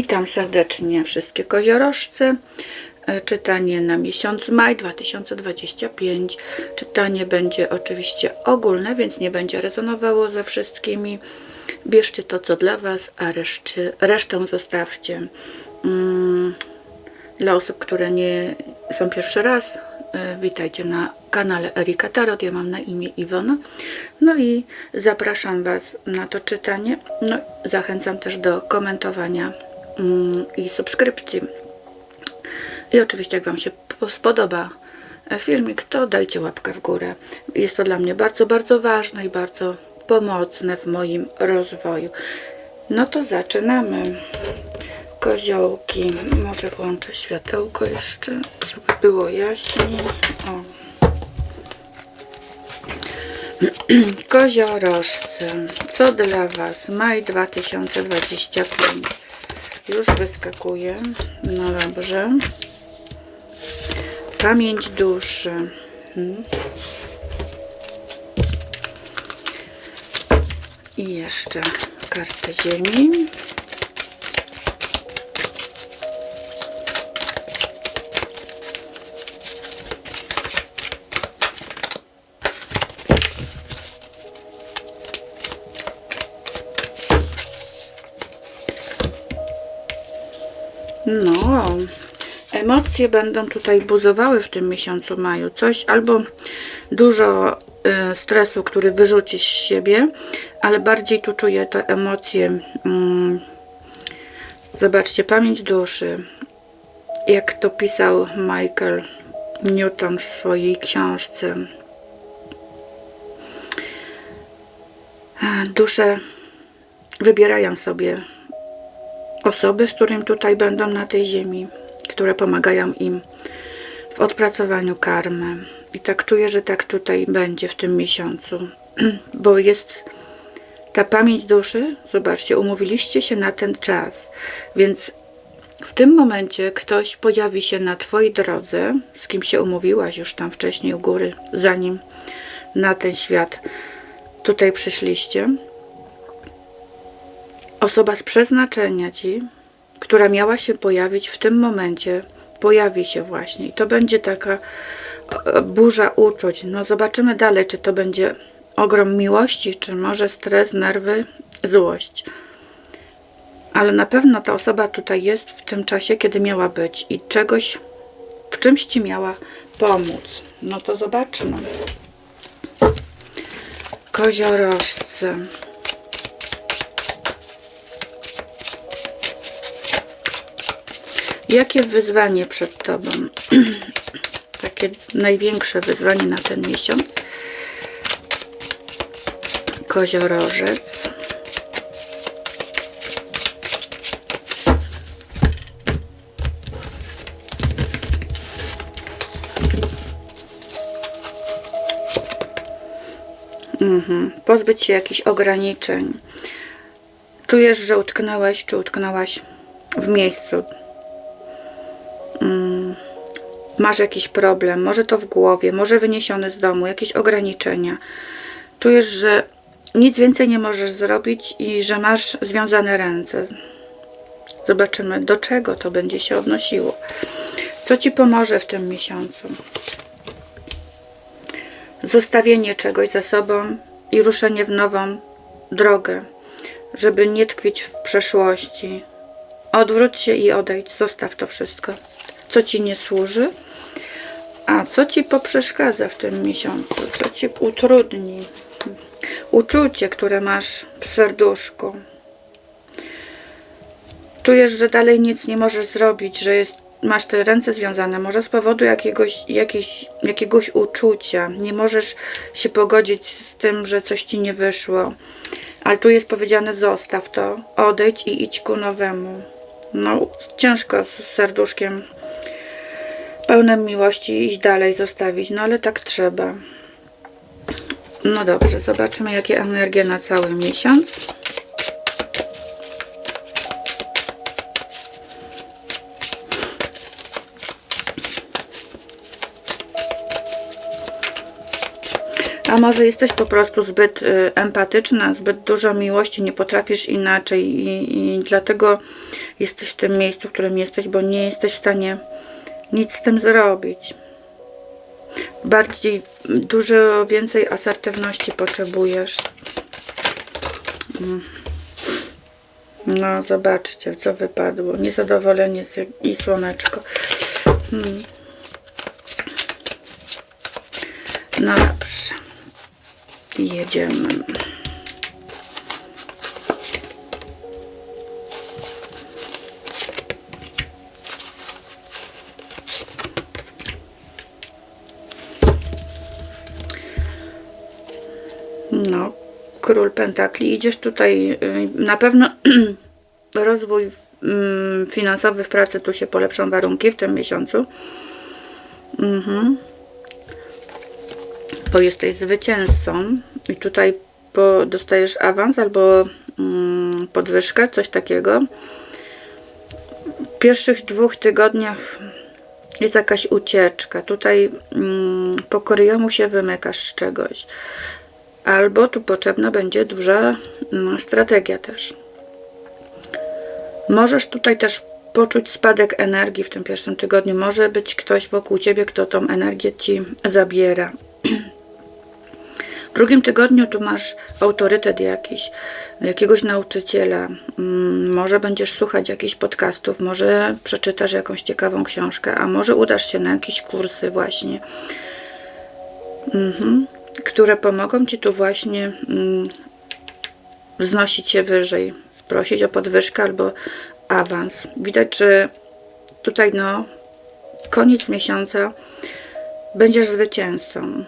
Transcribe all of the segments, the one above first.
Witam serdecznie wszystkie koziorożce. E, Czytanie na miesiąc maj 2025. Czytanie będzie oczywiście ogólne, więc nie będzie rezonowało ze wszystkimi. Bierzcie to, co dla Was, a reszcie, resztę zostawcie. Mm, Dla osób, które nie są pierwszy raz, e, witajcie na kanale Erika Tarot. Ja mam na imię Iwona. No i zapraszam Was na to czytanie. No, zachęcam też do komentowania i subskrypcji. I oczywiście, jak Wam się po- spodoba e, filmik, to dajcie łapkę w górę. Jest to dla mnie bardzo, bardzo ważne i bardzo pomocne w moim rozwoju. No to zaczynamy. Koziołki. Może włączę światełko jeszcze, żeby było jaśniej. O. Koziorożce. Co dla Was? Maj 2025. Już wyskakuje. No dobrze. Pamięć duszy. Mhm. I jeszcze kartę ziemi. No, emocje będą tutaj buzowały w tym miesiącu maju. Coś albo dużo y, stresu, który wyrzucisz z siebie, ale bardziej tu czuję te emocje. Mm, zobaczcie, pamięć duszy. Jak to pisał Michael Newton w swojej książce. Dusze wybierają sobie osoby, z którymi tutaj będą na tej ziemi, które pomagają im w odpracowaniu karmy. I tak czuję, że tak tutaj będzie w tym miesiącu, bo jest ta pamięć duszy. Zobaczcie, umówiliście się na ten czas, więc w tym momencie ktoś pojawi się na Twojej drodze, z kim się umówiłaś już tam wcześniej u góry, zanim na ten świat tutaj przyszliście osoba z przeznaczenia ci, która miała się pojawić w tym momencie, pojawi się właśnie. I to będzie taka e, burza uczuć. No zobaczymy dalej, czy to będzie ogrom miłości, czy może stres, nerwy, złość. Ale na pewno ta osoba tutaj jest w tym czasie, kiedy miała być i czegoś, w czymś ci miała pomóc. No to zobaczmy. Koziorożce. Jakie wyzwanie przed Tobą? Takie największe wyzwanie na ten miesiąc. Koziorożec. Mhm. Pozbyć się jakichś ograniczeń. Czujesz, że utknąłeś czy utknęłaś w miejscu, masz jakiś problem, może to w głowie, może wyniesiony z domu, jakieś ograniczenia. Czujesz, że nic więcej nie możesz zrobić i że masz związane ręce. Zobaczymy, do czego to będzie się odnosiło. Co ci pomoże w tym miesiącu? Zostawienie czegoś za sobą i ruszenie w nową drogę, żeby nie tkwić w przeszłości. Odwróć się i odejdź, zostaw to wszystko. Co ci nie służy? A co ci poprzeszkadza w tym miesiącu? Co ci utrudni? Uczucie, które masz w serduszku. Czujesz, że dalej nic nie możesz zrobić, że jest, masz te ręce związane, może z powodu jakiegoś, jakiegoś, jakiegoś uczucia. Nie możesz się pogodzić z tym, że coś ci nie wyszło. Ale tu jest powiedziane: zostaw to, odejdź i idź ku nowemu. No, ciężko z serduszkiem pełnym miłości iść dalej, zostawić, no ale tak trzeba. No dobrze, zobaczymy jakie energie na cały miesiąc. A może jesteś po prostu zbyt y, empatyczna, zbyt dużo miłości, nie potrafisz inaczej i, i dlatego jesteś w tym miejscu, w którym jesteś, bo nie jesteś w stanie nic z tym zrobić. Bardziej, dużo więcej asertywności potrzebujesz. Mm. No, zobaczcie, co wypadło. Niezadowolenie i słoneczko. No dobrze. Jedziemy. Król pentakli. Idziesz tutaj y, na pewno rozwój mm, finansowy w pracy tu się polepszą warunki w tym miesiącu. Mhm. Bo jesteś zwycięzcą i tutaj po, dostajesz awans albo mm, podwyżkę, coś takiego. W pierwszych dwóch tygodniach jest jakaś ucieczka. Tutaj mm, po Koryjomu się wymykasz z czegoś. Albo tu potrzebna będzie duża mm, strategia też. Możesz tutaj też poczuć spadek energii w tym pierwszym tygodniu. Może być ktoś wokół ciebie, kto tą energię ci zabiera. W drugim tygodniu tu masz autorytet jakiś, jakiegoś nauczyciela. Mm, Może będziesz słuchać jakichś podcastów, może przeczytasz jakąś ciekawą książkę, a może udasz się na jakieś kursy właśnie, mhm. Które pomogą ci tu właśnie mm, wznosić się wyżej, prosić o podwyżkę albo awans. Widać, że tutaj no koniec miesiąca będziesz zwycięzcą.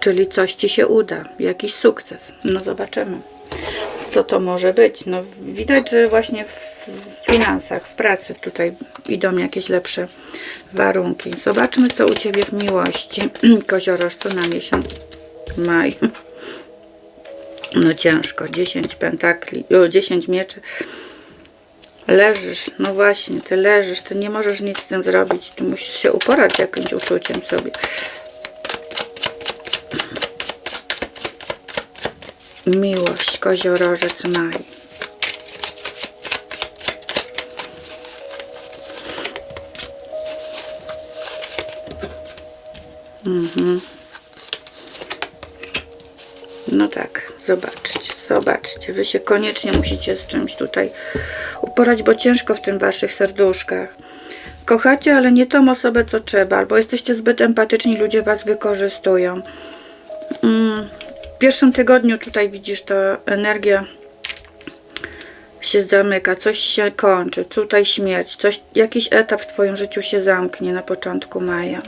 Czyli coś ci się uda, jakiś sukces. No zobaczymy, co to może być. No widać, że właśnie w finansach, w pracy tutaj idą jakieś lepsze warunki. Zobaczmy, co u ciebie w miłości. Koziorożcu na miesiąc maj. No ciężko, 10 pentakli, o, 10 mieczy. Leżysz, no właśnie, ty leżysz, ty nie możesz nic z tym zrobić. Ty musisz się uporać jakimś uczuciem sobie. Miłość, koziorożec maj. Mhm. No tak, zobaczcie, zobaczcie. Wy się koniecznie musicie z czymś tutaj uporać, bo ciężko w tym waszych serduszkach. Kochacie, ale nie tą osobę, co trzeba, albo jesteście zbyt empatyczni, ludzie was wykorzystują. W pierwszym tygodniu tutaj widzisz, ta energia się zamyka, coś się kończy, tutaj śmierć, coś, jakiś etap w twoim życiu się zamknie na początku maja.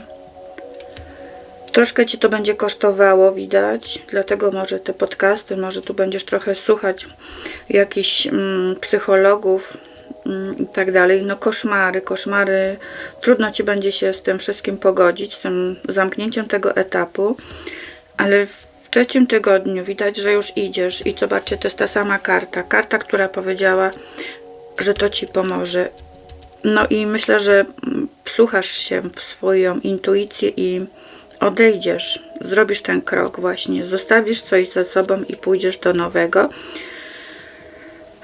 Troszkę ci to będzie kosztowało, widać, dlatego może te podcasty, może tu będziesz trochę słuchać jakichś mm, psychologów mm, i tak dalej. No koszmary, koszmary. Trudno ci będzie się z tym wszystkim pogodzić, z tym zamknięciem tego etapu, ale w trzecim tygodniu widać, że już idziesz i zobaczcie, to jest ta sama karta. Karta, która powiedziała, że to ci pomoże. No i myślę, że mm, wsłuchasz się w swoją intuicję i odejdziesz, zrobisz ten krok właśnie, zostawisz coś za sobą i pójdziesz do nowego.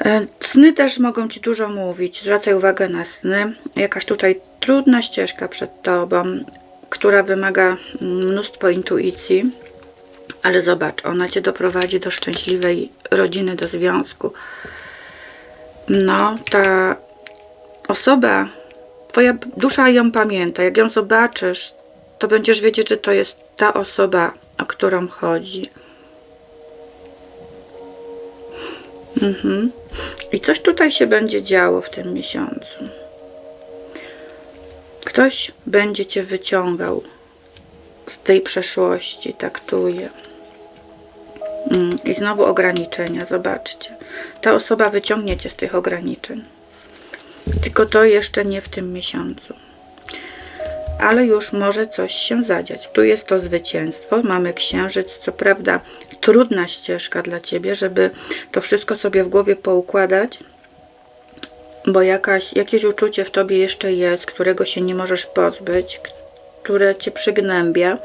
E, Sny też mogą Ci dużo mówić. Zwracaj uwagę na sny. Jakaś tutaj trudna ścieżka przed Tobą, która wymaga mnóstwo intuicji, ale zobacz, ona Cię doprowadzi do szczęśliwej rodziny, do związku. No, ta osoba, Twoja dusza ją pamięta. Jak ją zobaczysz, to będziesz wiedzieć, że to jest ta osoba, o którą chodzi. Mhm. I coś tutaj się będzie działo w tym miesiącu. Ktoś będzie cię wyciągał z tej przeszłości, tak czuję. Mm, I znowu ograniczenia, zobaczcie. Ta osoba wyciągnie cię z tych ograniczeń. Tylko to jeszcze nie w tym miesiącu ale już może coś się zadziać. Tu jest to zwycięstwo, mamy księżyc, co prawda trudna ścieżka dla Ciebie, żeby to wszystko sobie w głowie poukładać, bo jakaś, jakieś uczucie w Tobie jeszcze jest, którego się nie możesz pozbyć, które Cię przygnębia,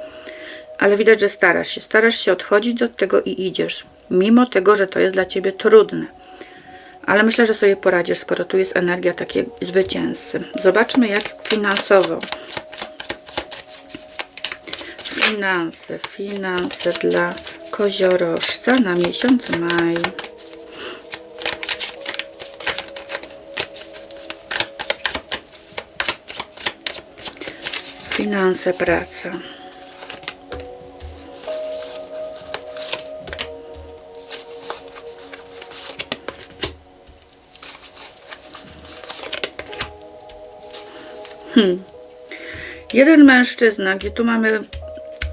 ale widać, że starasz się, starasz się odchodzić do tego i idziesz, mimo tego, że to jest dla Ciebie trudne. Ale myślę, że sobie poradzisz, skoro tu jest energia takiej zwycięzcy. Zobaczmy, jak finansowo. Finanse, finanse dla koziorożca na miesiąc maj. Finanse, praca. Hmm. Jeden mężczyzna, gdzie tu mamy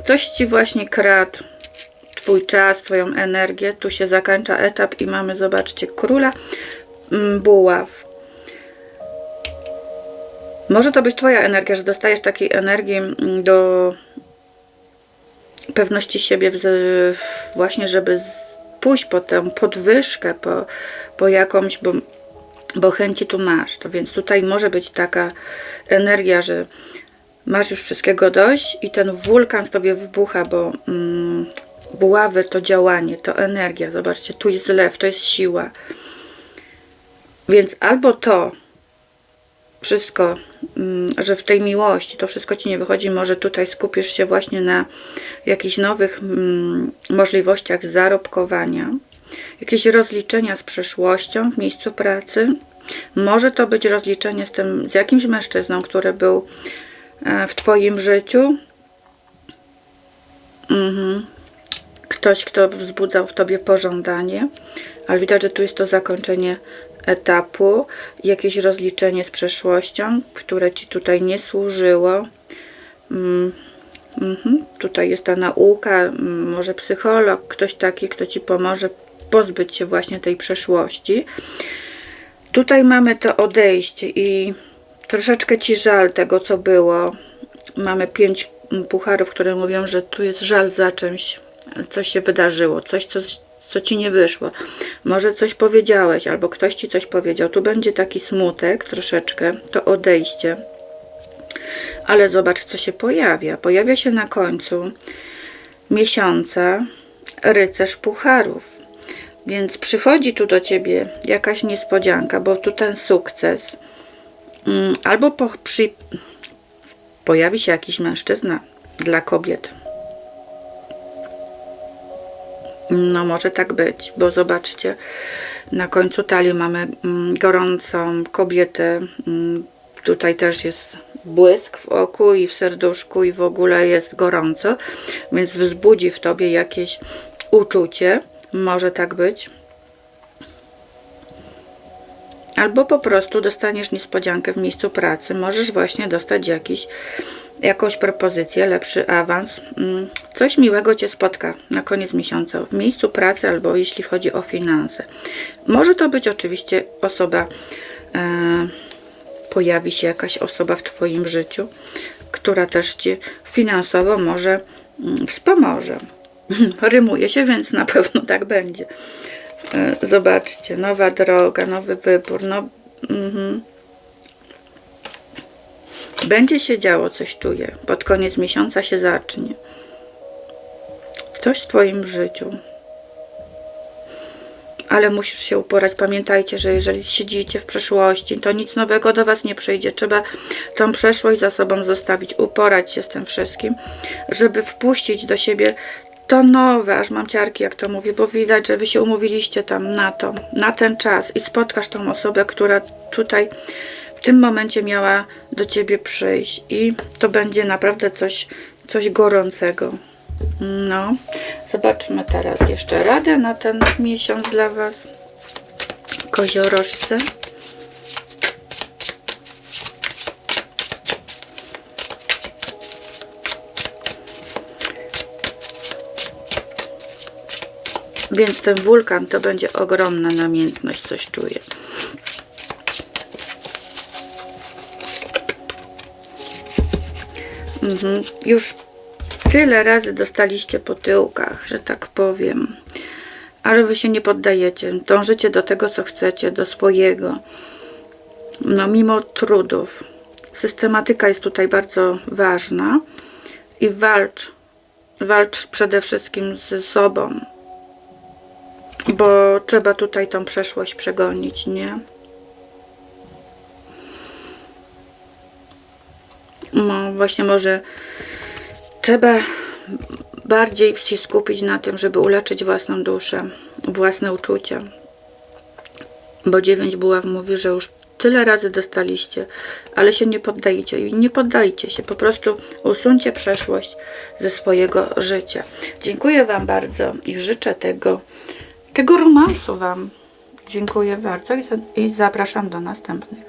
coś ci właśnie kradł, twój czas, twoją energię. Tu się zakończa etap i mamy, zobaczcie, króla mm, buław. Może to być twoja energia, że dostajesz takiej energii mm, do pewności siebie, właśnie żeby pójść po tę podwyżkę, po, po jakąś, bo, bo chęci tu masz. To więc tutaj może być taka energia, że masz już wszystkiego dość i ten wulkan w tobie wybucha, bo mm, buławy to działanie, to energia. Zobaczcie, tu jest lew, to jest siła. Więc albo to wszystko, mm, że w tej miłości to wszystko ci nie wychodzi, może tutaj skupisz się właśnie na jakichś nowych mm, możliwościach zarobkowania, jakieś rozliczenia z przeszłością w miejscu pracy. Może to być rozliczenie z tym, z jakimś mężczyzną, który był e, w Twoim życiu. Mhm. Ktoś, kto wzbudzał w Tobie pożądanie, ale widać, że tu jest to zakończenie etapu, jakieś rozliczenie z przeszłością, które Ci tutaj nie służyło. Mm, mhm. Tutaj jest ta nauka, mm, może psycholog, ktoś taki, kto Ci pomoże pozbyć się właśnie tej przeszłości. Tutaj mamy to odejście i troszeczkę ci żal tego, co było. Mamy pięć pucharów, które mówią, że tu jest żal za czymś, co się wydarzyło, coś, co, co ci nie wyszło. Może coś powiedziałeś, albo ktoś ci coś powiedział. Tu będzie taki smutek troszeczkę, to odejście. Ale zobacz, co się pojawia. Pojawia się na końcu miesiąca rycerz pucharów. Więc przychodzi tu do ciebie jakaś niespodzianka, bo tu ten sukces. Mm, Albo po, przy, pojawi się jakiś mężczyzna dla kobiet. No, może tak być, bo zobaczcie, na końcu talii mamy mm, gorącą kobietę. Mm, Tutaj też jest błysk w oku i w serduszku, i w ogóle jest gorąco, więc wzbudzi w tobie jakieś uczucie. Może tak być. Albo po prostu dostaniesz niespodziankę w miejscu pracy. Możesz właśnie dostać jakiś, jakąś propozycję, lepszy awans. Mm, Coś miłego Cię spotka na koniec miesiąca w miejscu pracy albo jeśli chodzi o finanse. Może to być oczywiście osoba, e, pojawi się jakaś osoba w Twoim życiu, która też Ci finansowo może mm, wspomoże. Rymuje się, więc na pewno tak będzie. E, Zobaczcie, nowa droga, nowy wybór. No, mhm. Będzie się działo, coś czuję. Pod koniec miesiąca się zacznie. Coś w Twoim życiu. Ale musisz się uporać. Pamiętajcie, że jeżeli siedzicie w przeszłości, to nic nowego do Was nie przyjdzie. Trzeba tą przeszłość za sobą zostawić, uporać się z tym wszystkim, żeby wpuścić do siebie to nowe, aż mam ciarki, jak to mówię, bo widać, że Wy się umówiliście tam na to, na ten czas i spotkasz tą osobę, która tutaj w tym momencie miała do Ciebie przyjść i to będzie naprawdę coś, coś gorącego. No, zobaczmy teraz jeszcze radę na ten miesiąc dla Was. Koziorożce. Więc ten wulkan to będzie ogromna namiętność, coś czuję. Mhm. Już tyle razy dostaliście po tyłkach, że tak powiem. Ale wy się nie poddajecie. Dążycie do tego, co chcecie, do swojego. No, mimo trudów. Systematyka jest tutaj bardzo ważna. I walcz. Walcz przede wszystkim ze sobą. Bo trzeba tutaj tą przeszłość przegonić, nie? No właśnie może trzeba bardziej się skupić na tym, żeby uleczyć własną duszę, własne uczucia. Bo dziewięć buław mówi, że już tyle razy dostaliście, ale się nie poddajcie i nie poddajcie się. Po prostu usuńcie przeszłość ze swojego życia. Dziękuję Wam bardzo i życzę tego, tego romansu Wam. Dziękuję bardzo i za- i zapraszam do następnych.